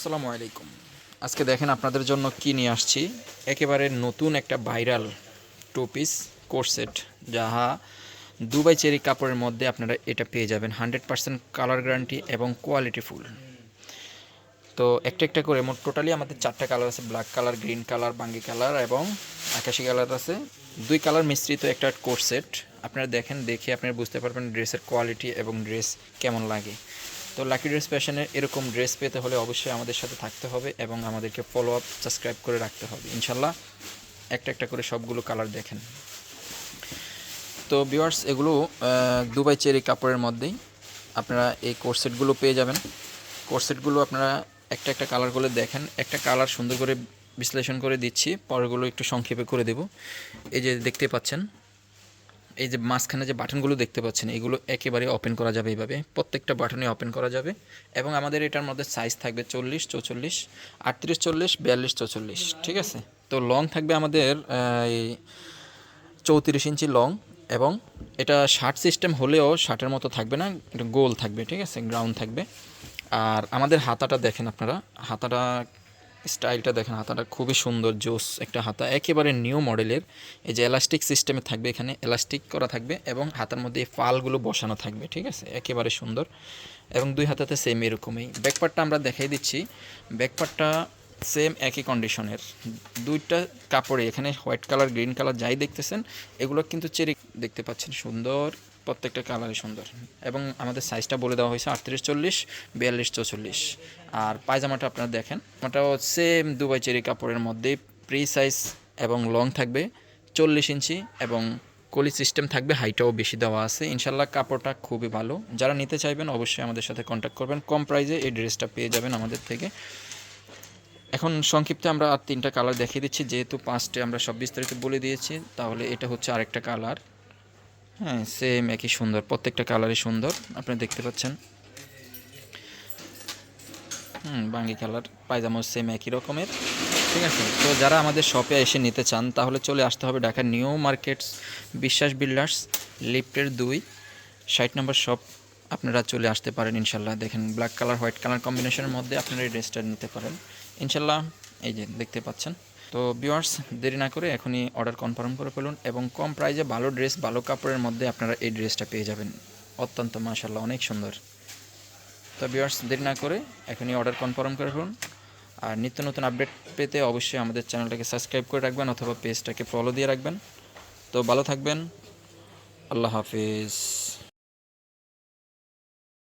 আসসালামু আলাইকুম। আজকে দেখেন আপনাদের জন্য কি নিয়ে আসছি। একেবারে নতুন একটা ভাইরাল টু পিস কোর্সেট যাহা দুবাই চেরি কাপড়ের মধ্যে আপনারা এটা পেয়ে যাবেন। হান্ড্রেড পার্সেন্ট কালার গ্যারান্টি এবং কোয়ালিটি ফুল। তো একটা একটা করে, মোট টোটালি আমাদের চারটা কালার আছে। ব্ল্যাক কালার, গ্রিন কালার, বাঙ্গি কালার এবং আকাশি কালার আছে। দুই কালার মিশ্রিত একটা কোর্সেট আপনারা দেখেন, দেখে আপনারা বুঝতে পারবেন ড্রেসের কোয়ালিটি এবং ড্রেস কেমন লাগে। তো লাকি ড্রেস ফ্যাশনের এরকম ড্রেস পেতে হলে অবশ্যই আমাদের সাথে থাকতে হবে এবং আমাদেরকে ফলো আপ সাবস্ক্রাইব করে রাখতে হবে। ইনশাল্লাহ একটা একটা করে সবগুলো কালার দেখেন। তো ভিউয়ার্স এগুলো দুবাই চেরি কাপড়ের মধ্যেই আপনারা এই কোর্সেটগুলো পেয়ে যাবেন। কোর্সেটগুলো আপনারা একটা একটা কালারগুলো দেখেন। একটা কালার সুন্দর করে বিশ্লেষণ করে দিচ্ছি পরেরগুলো একটু সংক্ষেপে করে দেব। এই যে দেখতে পাচ্ছেন এই যে মাঝখানে যে বাটনগুলো দেখতে পাচ্ছেন, এগুলো একেবারে ওপেন করা যাবে এইভাবে। প্রত্যেকটা বাটনে ওপেন করা যাবে। এবং আমাদের এটার মধ্যে সাইজ থাকবে চল্লিশ, চৌচল্লিশ, আটত্রিশ, চল্লিশ, বিয়াল্লিশ, চৌচল্লিশ, ঠিক আছে? তো লং থাকবে আমাদের এই চৌত্রিশ ইঞ্চি লং এবং এটা শার্ট সিস্টেম হলেও শার্টের মতো থাকবে না, এটা গোল থাকবে, ঠিক আছে? গ্রাউন্ড থাকবে। আর আমাদের হাতাটা দেখেন আপনারা, হাতাটা স্টাইলটা দেখেন, হাতাটা খুবই সুন্দর, জোস একটা হাতা। একেবারে নিউ মডেলের, এই যে এলাস্টিক সিস্টেমে থাকবে এখানে এলাস্টিক করা থাকবে এবং হাতার মধ্যে ফালগুলো বসানো থাকবে, ঠিক আছে? একেবারে সুন্দর। এবং দুই হাতাতে সেম এরকমই। ব্যাকপার্টটা আমরা দেখাই দিচ্ছি। ব্যাকপার্টটা সেম একই কন্ডিশনের দুইটা কাপড়ে, এখানে হোয়াইট কালার গ্রিন কালার যাই দেখতেছেন, এগুলো কিন্তু চেরি দেখতে পাচ্ছেন সুন্দর প্রত্যেকটা কালারই সুন্দর। এবং আমাদের সাইজটা বলে দেওয়া হয়েছে আটত্রিশ চল্লিশ, বিয়াল্লিশ চৌচল্লিশ। আর পায়জামাটা আপনারা দেখেন ওটাও সেম দুবাই চেরি কাপড়ের মধ্যে প্রি সাইজ এবং লং থাকবে চল্লিশ ইঞ্চি এবং কলি সিস্টেম থাকবে হাইটাও বেশি দেওয়া আছে। ইনশাল্লাহ কাপড়টা খুবই ভালো। যারা নিতে চাইবেন অবশ্যই আমাদের সাথে কন্ট্যাক্ট করবেন। কম প্রাইসে এই ড্রেসটা পেয়ে যাবেন আমাদের থেকে। এখন সংক্ষিপ্তে আমরা আর তিনটা কালার দেখিয়ে দিচ্ছি। যেহেতু পাঁচটে আমরা সব বিস্তারিত বলে দিয়েছি, তাহলে এটা হচ্ছে আরেকটা কালার হ্যাঁ সেম একই সুন্দর, প্রত্যেকটা কালারই সুন্দর, আপনি দেখতে পাচ্ছেন। হুম, বাঙ্গি কালার পায়জামা সেম একই রকমের, ঠিক আছে? তো যারা আমাদের শপে এসে নিতে চান, তাহলে চলে আসতে হবে ঢাকার নিউ মার্কেটস বিশ্বাস বিল্ডার্স লিফটের দুই, ষাট নম্বর শপ আপনারা চলে আসতে পারেন, ইনশাল্লাহ। দেখেন ব্ল্যাক কালার হোয়াইট কালার কম্বিনেশনের মধ্যে আপনারা এই ড্রেসটা নিতে পারেন। ইনশাল্লাহ, এই যে, দেখতে পাচ্ছেন। তো ভিউয়ার্স দেরি না করে এখনই অর্ডার কনফার্ম করে ফেলুন এবং কম প্রাইজে ভালো ড্রেস ভালো কাপড়ের মধ্যে আপনারা এই ড্রেসটা পেয়ে যাবেন। অত্যন্ত মাশাল্লাহ অনেক সুন্দর। তো ভিউয়ার্স দেরি না করে এখনই অর্ডার কনফার্ম করে ফেলুন। আর নিত্য নতুন আপডেট পেতে অবশ্যই আমাদের চ্যানেলটাকে সাবস্ক্রাইব করে রাখবেন অথবা পেজটাকে ফলো দিয়ে রাখবেন। তো ভালো থাকবেন। আল্লাহ হাফিজ।